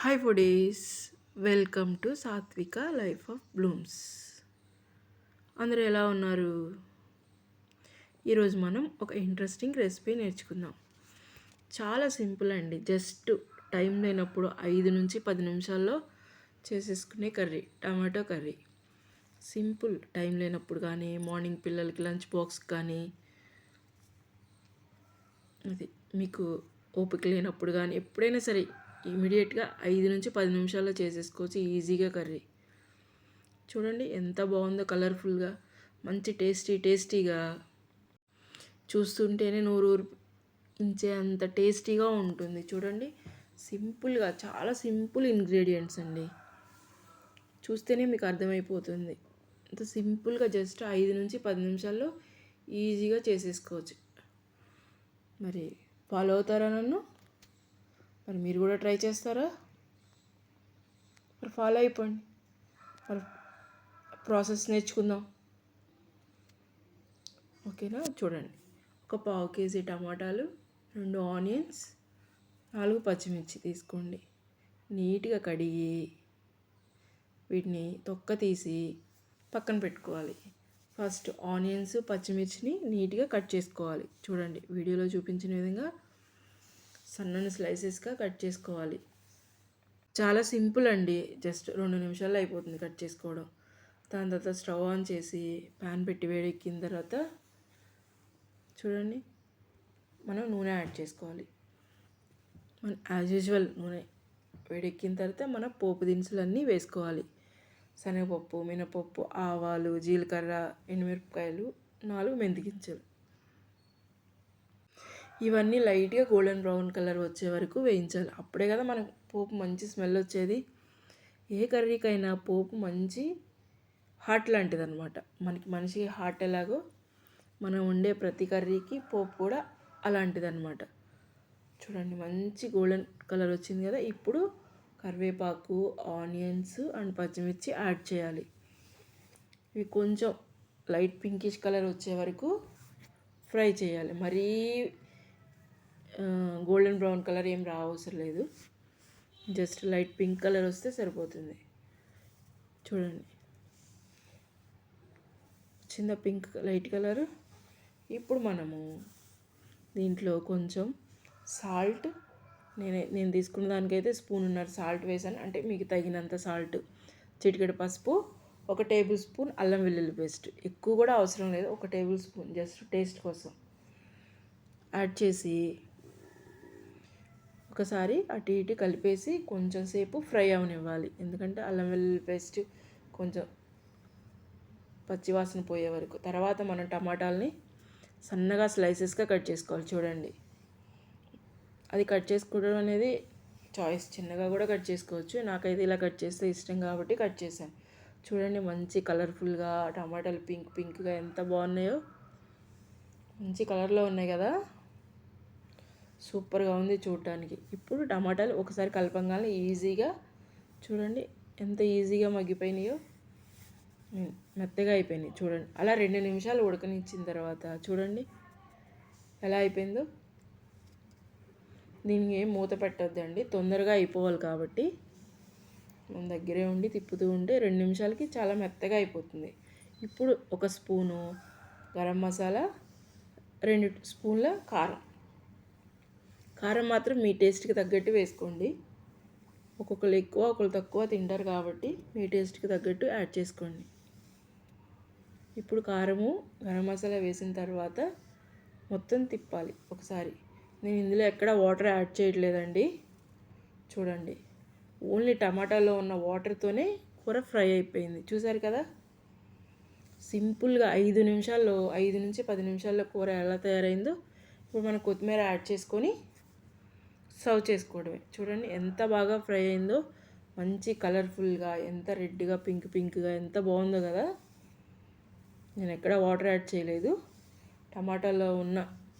Hi foodies welcome to Satvika life of blooms అందరూ ఎలా ఉన్నారు? ఈరోజు మనం ఒక ఇంట్రెస్టింగ్ రెసిపీ నేర్చుకుందాం. చాలా సింపుల్ అండి. జస్ట్ టైం లేనప్పుడు ఐదు నుంచి పది నిమిషాల్లో చేసేసుకునే curry tomato curry. Simple time లేనప్పుడు కానీ మార్నింగ్ పిల్లలకి లంచ్ బాక్స్ కానీ అది మీకు ఓపిక లేనప్పుడు కానీ ఎప్పుడైనా సరే ఇమీడియట్గా ఐదు నుంచి పది నిమిషాల్లో చేసేసుకోవచ్చు ఈజీగా కర్రీ. చూడండి ఎంత బాగుందో కలర్ఫుల్గా మంచి టేస్టీ టేస్టీగా. చూస్తుంటేనే నూరు ఇంచే అంత టేస్టీగా ఉంటుంది. చూడండి సింపుల్గా చాలా సింపుల్ ఇంగ్రీడియంట్స్ అండి. చూస్తేనే మీకు అర్థమైపోతుంది. అంత సింపుల్గా జస్ట్ ఐదు నుంచి పది నిమిషాల్లో ఈజీగా చేసేసుకోవచ్చు. మరి ఫాలో అవుతారా నన్ను? మరి మీరు కూడా ట్రై చేస్తారా? మరి ఫాలో అయిపోండి. మరి ప్రాసెస్ నేర్చుకుందాం. ఓకేనా? చూడండి. ఒక పావు కేజీ టమాటాలు రెండు ఆనియన్స్ నాలుగు పచ్చిమిర్చి తీసుకోండి. నీట్గా కడిగి వీటిని తొక్క తీసి పక్కన పెట్టుకోవాలి. ఫస్ట్ ఆనియన్స్ పచ్చిమిర్చిని నీట్గా కట్ చేసుకోవాలి. చూడండి వీడియోలో చూపించిన విధంగా సన్నని స్లైసెస్గా కట్ చేసుకోవాలి. చాలా సింపుల్ అండి. జస్ట్ రెండు నిమిషాల్లో అయిపోతుంది కట్ చేసుకోవడం. దాని తర్వాత స్టవ్ ఆన్ చేసి ప్యాన్ పెట్టి వేడెక్కిన తర్వాత చూడండి మనం నూనె యాడ్ చేసుకోవాలి. మన యాజ్ యూజువల్ నూనె వేడెక్కిన తర్వాత మన పోపు దినుసులన్నీ వేసుకోవాలి. శనగపప్పు మినపప్పు ఆవాలు జీలకర్ర ఎండుమిరపకాయలు నాలుగు మెంతి గింజలు ఇవన్నీ లైట్గా గోల్డెన్ బ్రౌన్ కలర్ వచ్చే వరకు వేయించాలి. అప్పుడే కదా మనకు పోపు మంచి స్మెల్ వచ్చేది. ఏ కర్రీకైనా పోపు మంచి హాట్ లాంటిది అనమాట మనకి మనిషి హాట్ ఎలాగో మనం వండే ప్రతి కర్రీకి పోపు కూడా అలాంటిది అనమాట చూడండి మంచి గోల్డెన్ కలర్ వచ్చింది కదా. ఇప్పుడు కరివేపాకు ఆనియన్స్ అండ్ పచ్చిమిర్చి యాడ్ చేయాలి. ఇవి కొంచెం లైట్ పింకిష్ కలర్ వచ్చే వరకు ఫ్రై చేయాలి. మరీ గోల్డెన్ బ్రౌన్ కలర్ ఏం రావసరం లేదు. జస్ట్ లైట్ పింక్ కలర్ వస్తే సరిపోతుంది. చూడండి. చిన్న పింక్ లైట్ కలర్ ఇప్పుడు మనము దీంట్లో కొంచెం సాల్ట్ నేనే నేను తీసుకున్న దానికైతే స్పూన్ ఉన్నారు సాల్ట్ వేసాను. అంటే మీకు తగినంత సాల్ట్ చిటికెడు పసుపు ఒక టేబుల్ స్పూన్ అల్లం వెల్లుల్లి పేస్ట్ ఎక్కువ కూడా అవసరం లేదు. ఒక టేబుల్ స్పూన్ జస్ట్ టేస్ట్ కోసం. యాడ్ చేసి ఒక్కసారి అటు ఇటు కలిపేసి కొంచెం సేపు ఫ్రై అవనివ్వాలి. ఎందుకంటే అల్లం వెల్లుల్లి పేస్ట్ కొంచెం పచ్చివాసన పోయే వరకు. తర్వాత మనం టమాటాలని సన్నగా స్లైసెస్గా కట్ చేసుకోవాలి చూడండి. అది కట్ చేసుకోవడం అనేది చాయిస్. చిన్నగా కూడా కట్ చేసుకోవచ్చు. నాకైతే ఇలా కట్ చేస్తే ఇష్టం కాబట్టి కట్ చేశాను. చూడండి మంచి కలర్ఫుల్గా టమాటాలు పింక్ పింక్గా ఎంత బాగున్నాయో. మంచి కలర్లో ఉన్నాయి కదా. సూపర్గా ఉంది చూడటానికి ఇప్పుడు టమాటాలు ఒకసారి కలపంగానే ఈజీగా చూడండి ఎంత ఈజీగా మగ్గిపోయినాయో. మెత్తగా అయిపోయినాయి చూడండి. అలా రెండు నిమిషాలు ఉడకనిచ్చిన తర్వాత చూడండి ఎలా అయిపోయిందో. దీనికి ఏం మూత పెట్టొద్దండి తొందరగా అయిపోవాలి కాబట్టి మన దగ్గరే ఉండి తిప్పుతూ ఉంటే రెండు నిమిషాలకి చాలా మెత్తగా అయిపోతుంది. ఇప్పుడు ఒక స్పూను గరం మసాలా రెండు స్పూన్ల కారం. కారం మాత్రం మీ టేస్ట్కి తగ్గట్టు వేసుకోండి. ఒక్కొక్కరు ఎక్కువ ఒకరు తక్కువ తింటారు కాబట్టి మీ టేస్ట్కి తగ్గట్టు యాడ్ చేసుకోండి. ఇప్పుడు కారము గరం మసాలా వేసిన తర్వాత మొత్తం తిప్పాలి ఒకసారి. నేను ఇందులో ఎక్కడ వాటర్ యాడ్ చేయట్లేదండి. చూడండి. ఓన్లీ టమాటాలో ఉన్న వాటర్తోనే కూర ఫ్రై అయిపోయింది. చూసారు కదా? సింపుల్గా ఐదు నిమిషాల్లో ఐదు నుంచి పది నిమిషాల్లో కూర ఎలా తయారైందో ఇప్పుడు మనం కొత్తిమీర యాడ్ చేసుకొని సర్వ్ చేసుకోవడమే. చూడండి ఎంత బాగా ఫ్రై అయిందో. మంచి కలర్ఫుల్గా ఎంత రెడ్గా పింక్ పింక్గా ఎంత బాగుందో కదా. నేను ఎక్కడ వాటర్ యాడ్ చేయలేదు. టమాటాలో ఉన్న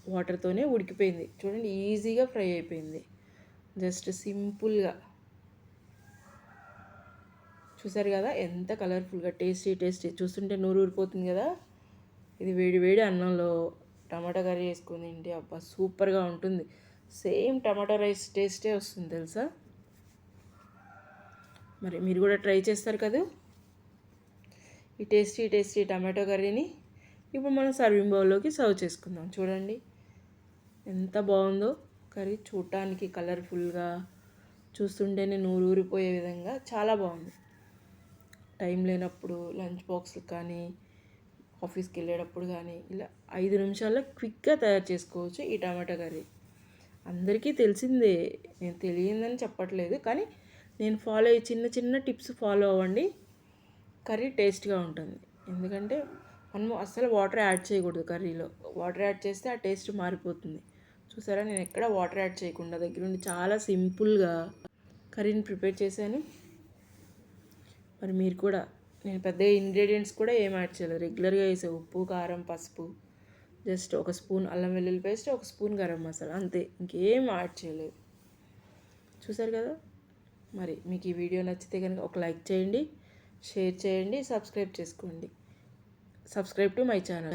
వాటర్తోనే ఉడికిపోయింది. చూడండి ఈజీగా ఫ్రై అయిపోయింది. జస్ట్ సింపుల్గా. చూసారు కదా ఎంత కలర్ఫుల్గా టేస్టీ టేస్టీ. చూస్తుంటే నూరు ఊరిపోతుంది కదా. ఇది వేడి వేడి అన్నంలో టమాటా కర్రీ వేసుకుని తింటే అబ్బా సూపర్గా ఉంటుంది. సేమ్ టమాటో రైస్ టేస్టే వస్తుంది తెలుసా? మరి మీరు కూడా ట్రై చేస్తారు కదా? ఈ టేస్టీ టేస్టీ టమాటో కర్రీని ఇప్పుడు మనం సర్వింగ్ బౌల్లోకి సర్వ్ చేసుకుందాం. చూడండి. ఎంత బాగుందో. కర్రీ చూడటానికి కలర్ఫుల్గా చూస్తుంటేనే నూరు ఊరిపోయే విధంగా చాలా బాగుంది. టైం లేనప్పుడు లంచ్ బాక్స్లు కానీ ఆఫీస్కి వెళ్ళేటప్పుడు కానీ ఇలా ఐదు నిమిషాల్లో క్విక్గా తయారు చేసుకోవచ్చు ఈ టమాటా కర్రీ. అందరికీ తెలిసిందే. నేను తెలియదని చెప్పట్లేదు. కానీ నేను ఫాలో అయ్యే చిన్న చిన్న టిప్స్ ఫాలో అవ్వండి. కర్రీ టేస్ట్గా ఉంటుంది. ఎందుకంటే మనము అస్సలు వాటర్ యాడ్ చేయకూడదు కర్రీలో. వాటర్ యాడ్ చేస్తే ఆ టేస్ట్ మారిపోతుంది. చూసారా? నేను ఎక్కడ వాటర్ యాడ్ చేయకుండా దగ్గరుండి చాలా సింపుల్గా కర్రీని ప్రిపేర్ చేశాను. మరి మీరు కూడా నేను పెద్ద ఇంగ్రీడియంట్స్ కూడా ఏం యాడ్ చేయలేదు. రెగ్యులర్గా వేసే ఉప్పు కారం పసుపు జస్ట్ ఒక స్పూన్ అల్లం వెల్లుల్లి పేస్ట్ ఒక స్పూన్ గరం మసాలా అంతే. ఇంకేం యాడ్ చేయలేదు. చూసారు కదా? మరి మీకు ఈ వీడియో నచ్చితే కనుక ఒక లైక్ చేయండి షేర్ చేయండి సబ్స్క్రైబ్ చేసుకోండి. Subscribe to my channel.